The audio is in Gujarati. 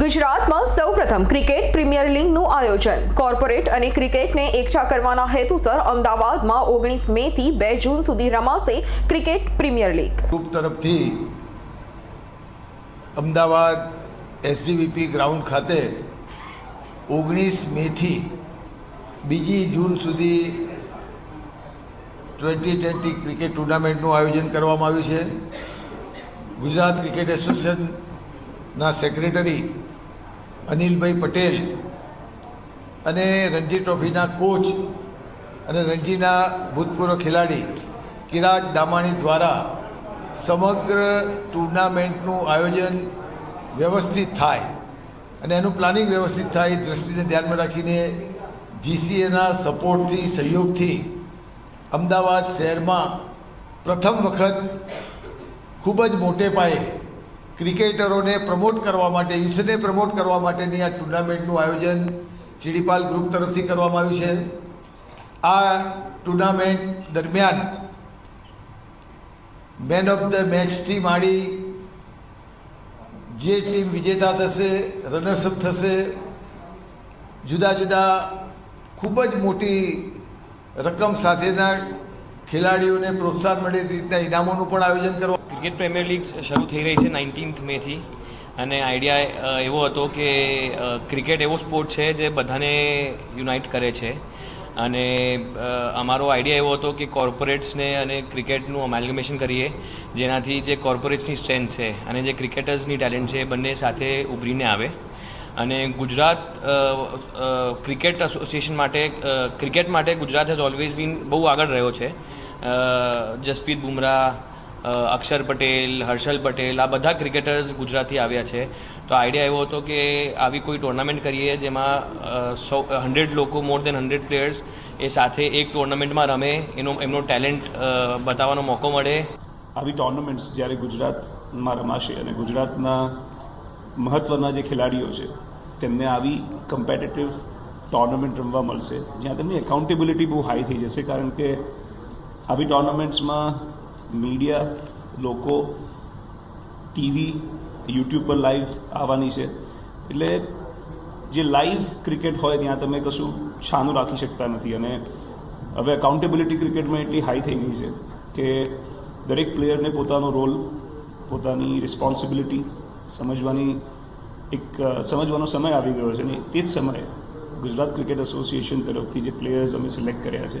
ગુજરાતમાં સૌપ્રથમ ક્રિકેટ પ્રીમિયર લીગનું આયોજન. કોર્પોરેટ અને ક્રિકેટને એકઠા કરવાના હેતુસર અમદાવાદમાં ઓગણીસ મે થી બે જૂન સુધી રમાશે ક્રિકેટ પ્રીમિયર લીગ. ગ્રુપ તરફથી અમદાવાદ એસજીવીપી ગ્રાઉન્ડ ખાતે ઓગણીસ મેથી બીજી જૂન સુધી ટ્વેન્ટી ટ્વેન્ટી ક્રિકેટ ટુર્નામેન્ટનું આયોજન કરવામાં આવ્યું છે. ગુજરાત ક્રિકેટ એસોસિએશનના સેક્રેટરી અનિલભાઈ પટેલ અને રણજી ટ્રોફીના કોચ અને રણજીના ભૂતપૂર્વ ખેલાડી કિરાટ દામાણી દ્વારા સમગ્ર ટુર્નામેન્ટનું આયોજન વ્યવસ્થિત થાય અને એનું પ્લાનિંગ વ્યવસ્થિત થાય એ દૃષ્ટિને ધ્યાનમાં રાખીને જીસીએના સપોર્ટથી, સહયોગથી અમદાવાદ શહેરમાં પ્રથમ વખત ખૂબ જ મોટે પાયે ક્રિકેટરોને પ્રમોટ કરવા માટે, યુથને પ્રમોટ કરવા માટેની આ ટુર્નામેન્ટનું આયોજન ચીડીપાલ ગ્રુપ તરફથી કરવામાં આવ્યું છે. આ ટુર્નામેન્ટ દરમિયાન મેન ઓફ ધ મેચથી માંડી જે ટીમ વિજેતા થશે રનર્સઅપ થશે, જુદા જુદા ખૂબ જ મોટી રકમ સાથેના ખેલાડીઓને પ્રોત્સાહન મળે તે રીતના ઇનામોનું પણ આયોજન કરવા ક્રિકેટ પ્રીમિયર લીગ શરૂ થઈ રહી છે નાઇન્ટીન્થ મેથી. અને આઈડિયા એવો હતો કે ક્રિકેટ એવો સ્પોર્ટ છે જે બધાને યુનાઇટ કરે છે. અને અમારો આઈડિયા એવો હતો કે કોર્પોરેટ્સને અને ક્રિકેટનું અમેલ્ગમેશન કરીએ, જેનાથી જે કોર્પોરેટ્સની સ્ટ્રેન્થ છે અને જે ક્રિકેટર્સની ટેલેન્ટ છે એ બંને સાથે ઉભરીને આવે. અને ગુજરાત ક્રિકેટ એસોસિએશન માટે ક્રિકેટ માટે ગુજરાત હેઝ ઓલવેઝ બીન બહુ આગળ રહ્યો છે. જસપ્રીત બુમરાહ અક્ષર પટેલ, હર્ષલ પટેલ, આ બધા ક્રિકેટર્સ ગુજરાતથી આવ્યા છે. તો આઈડિયા એવો હતો કે આવી કોઈ ટુર્નામેન્ટ કરીએ જેમાં સો હંડ્રેડ લોકો મોર દેન હંડ્રેડ પ્લેયર્સ એ સાથે એક ટુર્નામેન્ટમાં રમે, એનો, એમનો ટેલેન્ટ બતાવવાનો મોકો મળે. આવી ટોર્નામેન્ટ્સ જ્યારે ગુજરાતમાં રમાશે અને ગુજરાતના મહત્ત્વના જે ખેલાડીઓ છે, તેમને આવી કમ્પેટિટિવ ટોર્નામેન્ટ રમવા મળશે, જ્યાં તેમની એકાઉન્ટેબિલિટી બહુ હાઈ થઈ જશે, કારણ કે આવી ટોર્નામેન્ટ્સમાં મીડિયા લોકો ટીવી યુટ્યુબ પર લાઈવ આવવાની છે. એટલે જે લાઈવ ક્રિકેટ હોય ત્યાં તમે કશું છાનું રાખી શકતા નથી અને હવે એકાઉન્ટેબિલિટી ક્રિકેટમાં એટલી હાઈ થઈ ગઈ છે કે દરેક પ્લેયરને પોતાનો રોલ પોતાની રિસ્પોન્સિબિલિટી સમજવાની એક સમજવાનો સમય આવી ગયો છે અને તે જ સમયે ગુજરાત ક્રિકેટ એસોસિએશન તરફથી જે પ્લેયર્સ અમે સિલેક્ટ કર્યા છે